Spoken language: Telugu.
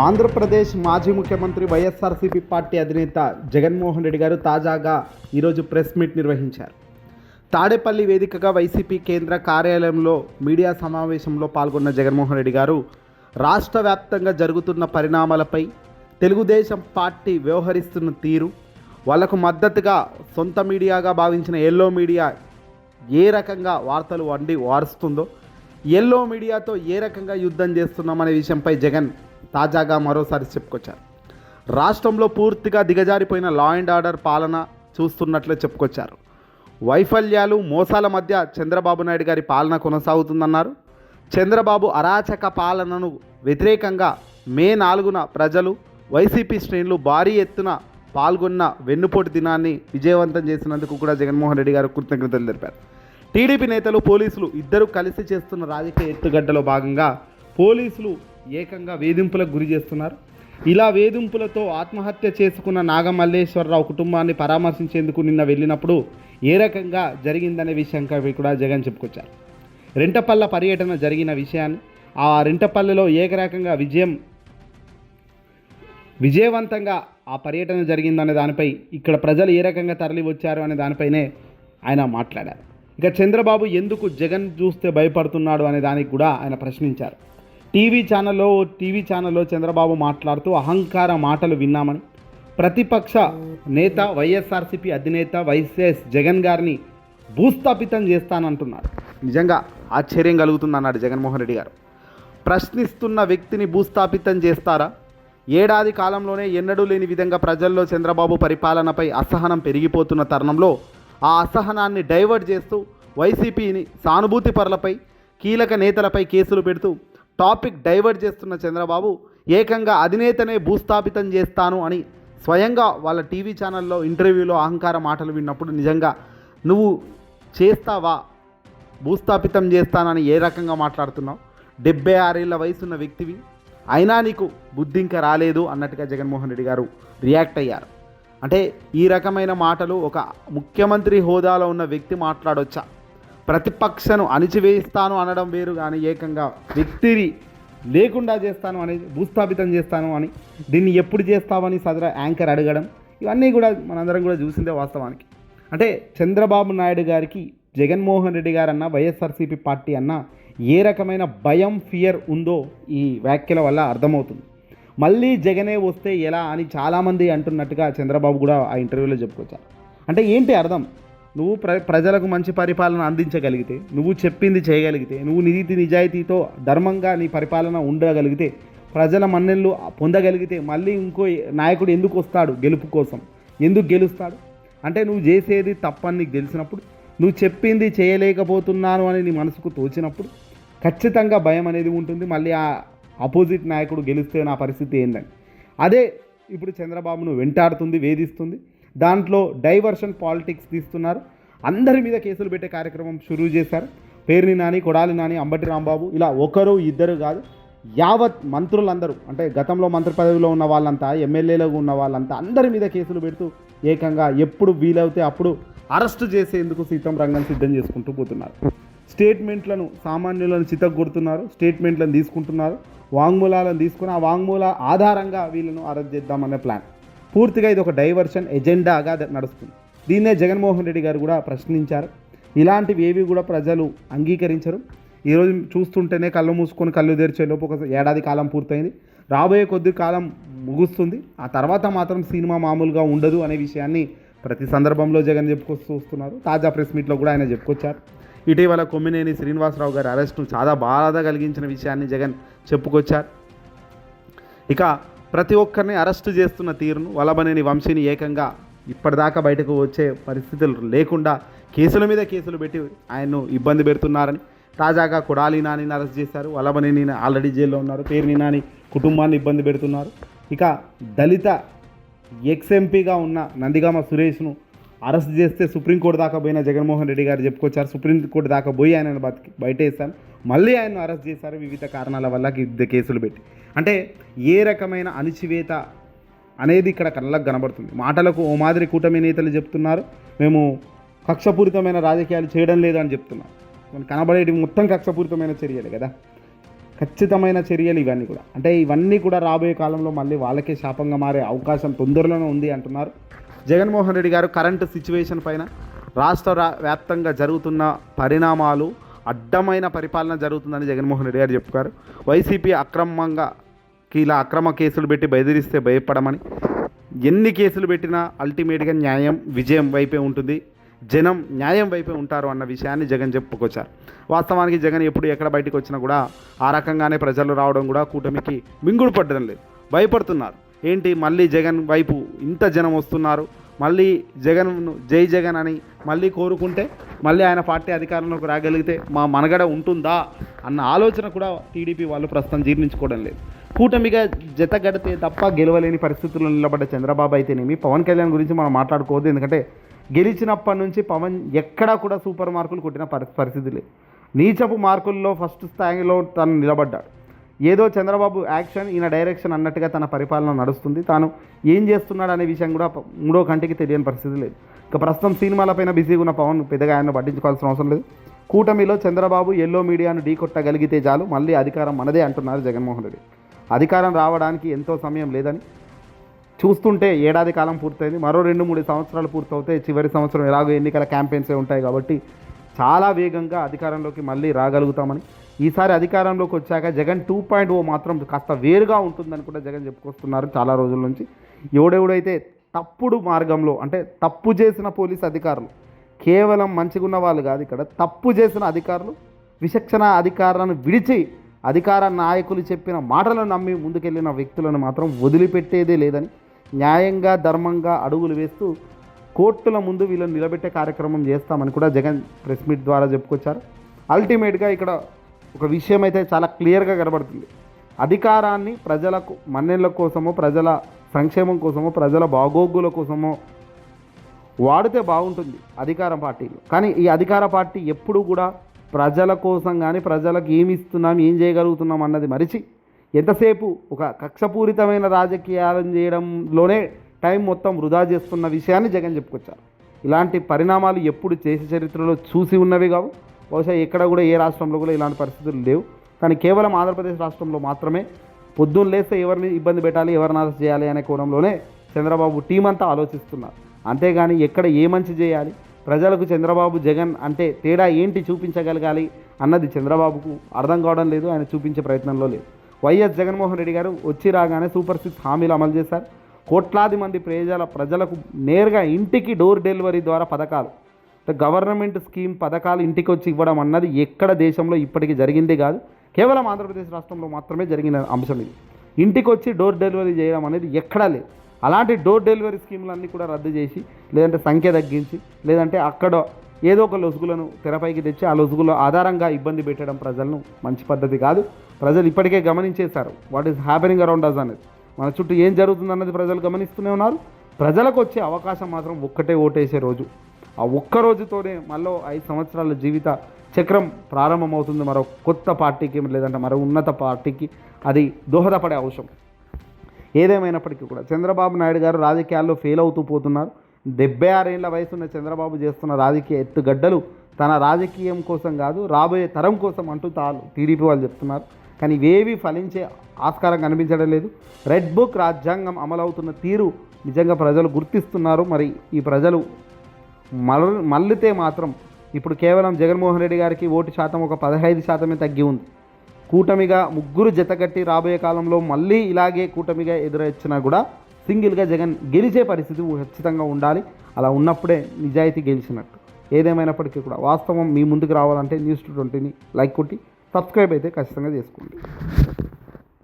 ఆంధ్రప్రదేశ్ మాజీ ముఖ్యమంత్రి వైఎస్ఆర్సీపీ పార్టీ అధినేత జగన్మోహన్ రెడ్డి గారు తాజాగా ఈరోజు ప్రెస్ మీట్ నిర్వహించారు. తాడేపల్లి వేదికగా వైసీపీ కేంద్ర కార్యాలయంలో మీడియా సమావేశంలో పాల్గొన్న జగన్మోహన్ రెడ్డి గారు రాష్ట్ర వ్యాప్తంగా జరుగుతున్న పరిణామాలపై తెలుగుదేశం పార్టీ వ్యవహరిస్తున్న తీరు వాళ్ళకు మద్దతుగా సొంత మీడియాగా భావించిన ఎల్లో మీడియా ఏ రకంగా వార్తలు వండి వారుస్తుందో ఎల్లో మీడియాతో ఏ రకంగా యుద్ధం చేస్తున్నామనే విషయంపై జగన్ తాజాగా మరోసారి చెప్పుకొచ్చారు. రాష్ట్రంలో పూర్తిగా దిగజారిపోయిన లా అండ్ ఆర్డర్ పాలన చూస్తున్నట్లే చెప్పుకొచ్చారు. వైఫల్యాలు మోసాల మధ్య చంద్రబాబు నాయుడు గారి పాలన కొనసాగుతుందన్నారు. చంద్రబాబు అరాచక పాలనను వ్యతిరేకంగా మే నాలుగున ప్రజలు వైసీపీ శ్రేణులు భారీ ఎత్తున పాల్గొన్న వెన్నుపోటు దినాన్ని విజయవంతం చేసినందుకు కూడా జగన్మోహన్ రెడ్డి గారు కృతజ్ఞతలు తెలిపారు. టీడీపీ నేతలు పోలీసులు ఇద్దరు కలిసి చేస్తున్న రాజకీయ ఎత్తుగడ్డలో భాగంగా పోలీసులు ఏకంగా వేధింపులకు గురి చేస్తున్నారు. ఇలా వేధింపులతో ఆత్మహత్య చేసుకున్న నాగమల్లేశ్వరరావు కుటుంబాన్ని పరామర్శించేందుకు నిన్న వెళ్ళినప్పుడు ఏ రకంగా జరిగిందనే విషయంపై కూడా జగన్ చెప్పుకొచ్చారు. రెంటపల్ల పర్యటన జరిగిన విషయాన్ని ఆ రెంటపల్లెలో ఏకరకంగా విజయం విజయవంతంగా ఆ పర్యటన జరిగిందనే దానిపై ఇక్కడ ప్రజలు ఏ రకంగా తరలి వచ్చారు అనే దానిపైనే ఆయన మాట్లాడారు. ఇక చంద్రబాబు ఎందుకు జగన్ చూస్తే భయపడుతున్నాడు అనే దానికి కూడా ఆయన ప్రశ్నించారు. టీవీ ఛానల్లో టీవీ ఛానల్లో చంద్రబాబు మాట్లాడుతూ అహంకార మాటలు విన్నామని ప్రతిపక్ష నేత వైఎస్ఆర్సీపీ అధినేత వైఎస్ జగన్ గారిని భూస్థాపితం చేస్తానంటున్నారు. నిజంగా ఆశ్చర్యం కలుగుతుందన్నాడు జగన్మోహన్ రెడ్డి గారు. ప్రశ్నిస్తున్న వ్యక్తిని భూస్థాపితం చేస్తారా? ఏడాది కాలంలోనే ఎన్నడూ లేని విధంగా ప్రజల్లో చంద్రబాబు పరిపాలనపై అసహనం పెరిగిపోతున్న తరుణంలో ఆ అసహనాన్ని డైవర్ట్ చేస్తూ వైసీపీని సానుభూతి పరులపై కీలక నేతలపై కేసులు పెడుతూ టాపిక్ డైవర్ట్ చేస్తున్న చంద్రబాబు ఏకంగా అధినేతనే భూస్థాపితం చేస్తాను అని స్వయంగా వాళ్ళ టీవీ ఛానల్లో ఇంటర్వ్యూలో అహంకార మాటలు విన్నప్పుడు నిజంగా నువ్వు చేస్తావా? భూస్థాపితం చేస్తానని ఏ రకంగా మాట్లాడుతున్నావు? డెబ్బై ఆరేళ్ళ వయసున్న వ్యక్తివి. అయినా నీకు బుద్ధి ఇంకా రాలేదు అన్నట్టుగా జగన్మోహన్ రెడ్డి గారు రియాక్ట్ అయ్యారు. అంటే ఈ రకమైన మాటలు ఒక ముఖ్యమంత్రి హోదాలో ఉన్న వ్యక్తి మాట్లాడొచ్చా? ప్రతిపక్షను అణిచివేస్తాను అనడం వేరు కానీ ఏకంగా వ్యక్తిని లేకుండా చేస్తాను అని భూస్థాపితం చేస్తాను అని దీన్ని ఎప్పుడు చేస్తామని సదర యాంకర్ అడగడం ఇవన్నీ కూడా మనందరం కూడా చూసిందే వాస్తవానికి. అంటే చంద్రబాబు నాయుడు గారికి జగన్మోహన్ రెడ్డి గారన్న వైఎస్ఆర్సీపీ పార్టీ అన్న ఏ రకమైన భయం ఫియర్ ఉందో ఈ వ్యాఖ్యల వల్ల అర్థమవుతుంది. మళ్ళీ జగనే వస్తే ఎలా అని చాలామంది అంటున్నట్టుగా చంద్రబాబు కూడా ఆ ఇంటర్వ్యూలో చెప్పుకొచ్చారు. అంటే ఏంటి అర్థం? నువ్వు ప్ర ప్రజలకు మంచి పరిపాలన అందించగలిగితే నువ్వు చెప్పింది చేయగలిగితే నువ్వు నీతి నిజాయితీతో ధర్మంగా నీ పరిపాలన ఉండగలిగితే ప్రజల మన్నెళ్ళు పొందగలిగితే మళ్ళీ ఇంకో నాయకుడు ఎందుకు వస్తాడు గెలుపు కోసం? ఎందుకు గెలుస్తాడు? అంటే నువ్వు చేసేది తప్పని నీకు తెలిసినప్పుడు నువ్వు చెప్పింది చేయలేకపోతున్నాను అని నీ మనసుకు తోచినప్పుడు ఖచ్చితంగా భయం అనేది ఉంటుంది. మళ్ళీ ఆ అపోజిట్ నాయకుడు గెలిస్తే నా పరిస్థితి ఏందని. అదే ఇప్పుడు చంద్రబాబును వెంటాడుతుంది వేధిస్తుంది. దాంట్లో డైవర్షన్ పాలిటిక్స్ తీస్తున్నారు. అందరి మీద కేసులు పెట్టే కార్యక్రమం షురూ చేశారు. పేర్ని నాని కొడాలి నాని అంబటి రాంబాబు ఇలా ఒకరు ఇద్దరు కాదు యావత్ మంత్రులందరూ అంటే గతంలో మంత్రి పదవిలో ఉన్న వాళ్ళంతా ఎమ్మెల్యేలో ఉన్న వాళ్ళంతా అందరి మీద కేసులు పెడుతూ ఏకంగా ఎప్పుడు వీలవుతే అప్పుడు అరెస్ట్ చేసేందుకు సీతం రంగం సిద్ధం చేసుకుంటూ పోతున్నారు. స్టేట్మెంట్లను సామాన్యులను చితగొడుతున్నారు స్టేట్మెంట్లను తీసుకుంటున్నారు. వాంగ్మూలాలను తీసుకుని ఆ వాంగ్మూల ఆధారంగా వీళ్ళను అరెస్ట్ చేద్దామనే ప్లాన్. పూర్తిగా ఇది ఒక డైవర్షన్ ఎజెండాగా నడుస్తుంది. దీన్నే జగన్మోహన్ రెడ్డి గారు కూడా ప్రశ్నించారు. ఇలాంటివి ఏవి కూడా ప్రజలు అంగీకరించరు. ఈరోజు చూస్తుంటేనే కళ్ళు మూసుకొని కళ్ళు తెరిచే లోపు ఒక ఏడాది కాలం పూర్తయింది. రాబోయే కొద్ది కాలం ముగుస్తుంది. ఆ తర్వాత మాత్రం సినిమా మామూలుగా ఉండదు అనే విషయాన్ని ప్రతి సందర్భంలో జగన్ చెప్పుకొస్తూ వస్తున్నారు. తాజా ప్రెస్ మీట్లో కూడా ఆయన చెప్పుకొచ్చారు. ఇటీవల కొమ్మినేని శ్రీనివాసరావు గారి అరెస్టు చాలా బాధ కలిగించిన విషయాన్ని జగన్ చెప్పుకొచ్చారు. ఇక ప్రతి ఒక్కరిని అరెస్టు చేస్తున్న తీరును వలబనేని వంశీని ఏకంగా ఇప్పటిదాకా బయటకు వచ్చే పరిస్థితులు లేకుండా కేసుల మీద కేసులు పెట్టి ఆయన్ను ఇబ్బంది పెడుతున్నారని తాజాగా కొడాలి నానిని అరెస్ట్ చేశారు. వలబనేని ఆల్రెడీ జైల్లో ఉన్నారు. పేరుని నాని కుటుంబాన్ని ఇబ్బంది పెడుతున్నారు. ఇక దళిత ఎక్స్ఎంపీగా ఉన్న నందిగామ సురేష్ను అరెస్ట్ చేస్తే సుప్రీంకోర్టు దాకా పోయిన జగన్మోహన్ రెడ్డి గారు చెప్పుకొచ్చారు సుప్రీంకోర్టు దాకా పోయి ఆయన బతికి బయట వేస్తాను మళ్ళీ ఆయన అరెస్ట్ చేశారు వివిధ కారణాల వల్ల గిద్ద కేసులు పెట్టి. అంటే ఏ రకమైన అణిచివేత అనేది ఇక్కడ కళ్ళకు కనబడుతుంది. మాటలకు ఓ మాదిరి కూటమి నేతలు చెప్తున్నారు. మేము కక్షపూరితమైన రాజకీయాలు చేయడం లేదు అని చెప్తున్నారు. మనకు కనబడేటి మొత్తం కక్షపూరితమైన చర్యలే కదా. ఖచ్చితమైన చర్యలు ఇవన్నీ కూడా. అంటే ఇవన్నీ కూడా రాబోయే కాలంలో మళ్ళీ వాళ్ళకే శాపంగా మారే అవకాశం తొందరలోనే ఉంది అంటున్నారు. జగన్మోహన్ రెడ్డి గారు కరెంటు సిచ్యువేషన్ పైన రాష్ట్ర వ్యాప్తంగా జరుగుతున్న పరిణామాలు అడ్డమైన పరిపాలన జరుగుతుందని జగన్మోహన్ రెడ్డి గారు చెప్పుకారు. వైసీపీ అక్రమంగా ఇలా అక్రమ కేసులు పెట్టి బెదిరిస్తే భయపడమని ఎన్ని కేసులు పెట్టినా అల్టిమేట్గా న్యాయం విజయం వైపే ఉంటుంది జనం న్యాయం వైపే ఉంటారు అన్న విషయాన్ని జగన్ చెప్పుకొచ్చారు. వాస్తవానికి జగన్ ఎప్పుడు ఎక్కడ బయటకు వచ్చినా కూడా ఆ రకంగానే ప్రజలు రావడం కూడా కూటమికి మింగుడు పడడం లేదు. భయపడుతున్నారు. ఏంటి మళ్ళీ జగన్ వైపు ఇంత జనం వస్తున్నారు? మళ్ళీ జగన్ జై జగన్ అని మళ్ళీ కోరుకుంటే మళ్ళీ ఆయన పార్టీ అధికారంలోకి రాగలిగితే మా మనగడ ఉంటుందా? అన్న ఆలోచన కూడా టీడీపీ వాళ్ళు ప్రస్తుతం జీర్ణించుకోవడం లేదు. కూటమిగా జతగడితే తప్ప గెలవలేని పరిస్థితుల్లో నిలబడ్డ చంద్రబాబు అయితేనేమి? పవన్ కళ్యాణ్ గురించి మనం మాట్లాడుకోవద్దు. ఎందుకంటే గెలిచినప్పటి నుంచి పవన్ ఎక్కడా కూడా సూపర్ మార్కులు కొట్టిన పరి పరిస్థితి లేదు. నీచపు మార్కుల్లో ఫస్ట్ స్థాయిలో తను నిలబడ్డాడు. ఏదో చంద్రబాబు యాక్షన్ ఈయన డైరెక్షన్ అన్నట్టుగా తన పరిపాలన నడుస్తుంది. తాను ఏం చేస్తున్నాడు అనే విషయం కూడా మూడో కంటికి తెలియని పరిస్థితి లేదు. ఇక ప్రస్తుతం సినిమాలపైన బిజీగా ఉన్న పవన్ పెద్దగా ఆయన పట్టించుకోవాల్సిన అవసరం లేదు. కూటమిలో చంద్రబాబు ఎల్లో మీడియాను ఢీకొట్టగలిగితే చాలు మళ్ళీ అధికారం మనదే అంటున్నారు జగన్మోహన్ రెడ్డి. అధికారం రావడానికి ఎంతో సమయం లేదని చూస్తుంటే ఏడాది కాలం పూర్తయింది. మరో రెండు మూడు సంవత్సరాలు పూర్తవుతాయి. చివరి సంవత్సరం ఎలాగో ఎన్నికల క్యాంపెయిన్సే ఉంటాయి కాబట్టి చాలా వేగంగా అధికారంలోకి మళ్ళీ రాగలుగుతామని. ఈసారి అధికారంలోకి వచ్చాక జగన్ టూ పాయింట్ ఓ మాత్రం కాస్త వేరుగా ఉంటుందని కూడా జగన్ చెప్పుకొస్తున్నారు చాలా రోజుల నుంచి. ఎవడెవడైతే తప్పుడు మార్గంలో అంటే తప్పు చేసిన పోలీస్ అధికారులు కేవలం మంచిగా ఉన్న వాళ్ళు కాదు ఇక్కడ తప్పు చేసిన అధికారులు విచక్షణ అధికారాలను విడిచి అధికార నాయకులు చెప్పిన మాటలను నమ్మి ముందుకెళ్ళిన వ్యక్తులను మాత్రం వదిలిపెట్టేదే లేదని న్యాయంగా ధర్మంగా అడుగులు వేస్తూ కోర్టుల ముందు వీళ్ళని నిలబెట్టే కార్యక్రమం చేస్తామని కూడా జగన్ ప్రెస్ మీట్ ద్వారా చెప్పుకొచ్చారు. అల్టిమేట్గా ఇక్కడ ఒక విషయం అయితే చాలా క్లియర్గా కనబడుతుంది. అధికారాన్ని ప్రజలకు మన్నెళ్ళ కోసమో ప్రజల సంక్షేమం కోసమో ప్రజల బాగోగుల కోసమో వాడితే బాగుంటుంది అధికార పార్టీలు. కానీ ఈ అధికార పార్టీ ఎప్పుడు కూడా ప్రజల కోసం కానీ ప్రజలకు ఏమి ఇస్తున్నాం ఏం చేయగలుగుతున్నాం అన్నది మరిచి ఎంతసేపు ఒక కక్షపూరితమైన రాజకీయాలను చేయడంలోనే టైం మొత్తం వృధా చేస్తున్న విషయాన్ని జగన్ చెప్పుకొచ్చారు. ఇలాంటి పరిణామాలు ఎప్పుడు చేసే చరిత్రలో చూసి ఉన్నవి కావు. బహుశా ఎక్కడ కూడా ఏ రాష్ట్రంలో కూడా ఇలాంటి పరిస్థితులు లేవు. కానీ కేవలం ఆంధ్రప్రదేశ్ రాష్ట్రంలో మాత్రమే పొద్దున్న లేస్తే ఎవరిని ఇబ్బంది పెట్టాలి ఎవరిని అరెస్ట్ చేయాలి అనే కోణంలోనే చంద్రబాబు టీం అంతా ఆలోచిస్తున్నారు. అంతేగాని ఎక్కడ ఏ మంచి చేయాలి? ప్రజలకు చంద్రబాబు జగన్ అంటే తేడా ఏంటి చూపించగలగాలి అన్నది చంద్రబాబుకు అర్థం కావడం లేదు ఆయన చూపించే ప్రయత్నంలో లేదు. వైఎస్ జగన్మోహన్ రెడ్డి గారు వచ్చి రాగానే సూపర్ సిక్స్ హామీలు అమలు చేశారు. కోట్లాది మంది ప్రజల ప్రజలకు నేరుగా ఇంటికి డోర్ డెలివరీ ద్వారా పథకాలు. గవర్నమెంట్ స్కీమ్ పథకాలు ఇంటికి వచ్చి ఇవ్వడం అన్నది ఎక్కడ దేశంలో ఇప్పటికీ జరిగింది కాదు. కేవలం ఆంధ్రప్రదేశ్ రాష్ట్రంలో మాత్రమే జరిగిన అంశం ఇది. ఇంటికి వచ్చి డోర్ డెలివరీ చేయడం అనేది ఎక్కడా లేదు. అలాంటి డోర్ డెలివరీ స్కీములన్నీ కూడా రద్దు చేసి లేదంటే సంఖ్య తగ్గించి లేదంటే అక్కడ ఏదో ఒక లొసుగులను తెరపైకి తెచ్చి ఆ లొసుగుల ఆధారంగా ఇబ్బంది పెట్టడం ప్రజలను మంచి పద్ధతి కాదు. ప్రజలు ఇప్పటికే గమనించేశారు. What is happening around us అనేది. మన చుట్టూ ఏం జరుగుతుంది అన్నది ప్రజలు గమనిస్తూనే ఉన్నారు. ప్రజలకు వచ్చే అవకాశం మాత్రం ఒక్కటే ఓటేసే రోజు. ఆ ఒక్క రోజుతోనే మళ్ళీ ఐదు సంవత్సరాల జీవిత చక్రం ప్రారంభమవుతుంది. మరో కొత్త పార్టీకి లేదంటే మరో ఉన్నత పార్టీకి అది దోహదపడే అవసరం. ఏదేమైనప్పటికీ కూడా చంద్రబాబు నాయుడు గారు రాజకీయాల్లో ఫెయిల్ అవుతూ పోతున్నారు. డెబ్బై ఆరేళ్ళ వయసున్న చంద్రబాబు చేస్తున్న రాజకీయ ఎత్తుగడ్డలు తన రాజకీయం కోసం కాదు రాబోయే తరం కోసం అంటూ తాను టీడీపీ వాళ్ళు చెప్తున్నారు. కానీ ఇవేవి ఫలించే ఆస్కారం కనిపించడం లేదు. రెడ్ బుక్ రాజ్యాంగం అమలవుతున్న తీరు నిజంగా ప్రజలు గుర్తిస్తున్నారు. మరి ఈ ప్రజలు మల మల్లితే మాత్రం ఇప్పుడు కేవలం జగన్మోహన్ రెడ్డి గారికి ఓటు శాతం ఒక పదహైదు శాతమే తగ్గి ఉంది. కూటమిగా ముగ్గురు జతకట్టి రాబోయే కాలంలో మళ్ళీ ఇలాగే కూటమిగా ఎదురొచ్చినా కూడా సింగిల్గా జగన్ గెలిచే పరిస్థితి ఖచ్చితంగా ఉండాలి. అలా ఉన్నప్పుడే నిజాయితీ గెలిచినట్టు. ఏదేమైనప్పటికీ కూడా వాస్తవం మీ ముందుకు రావాలంటే న్యూస్ టు ట్వంటీని లైక్ కొట్టి సబ్స్క్రైబ్ అయితే ఖచ్చితంగా చేసుకోండి.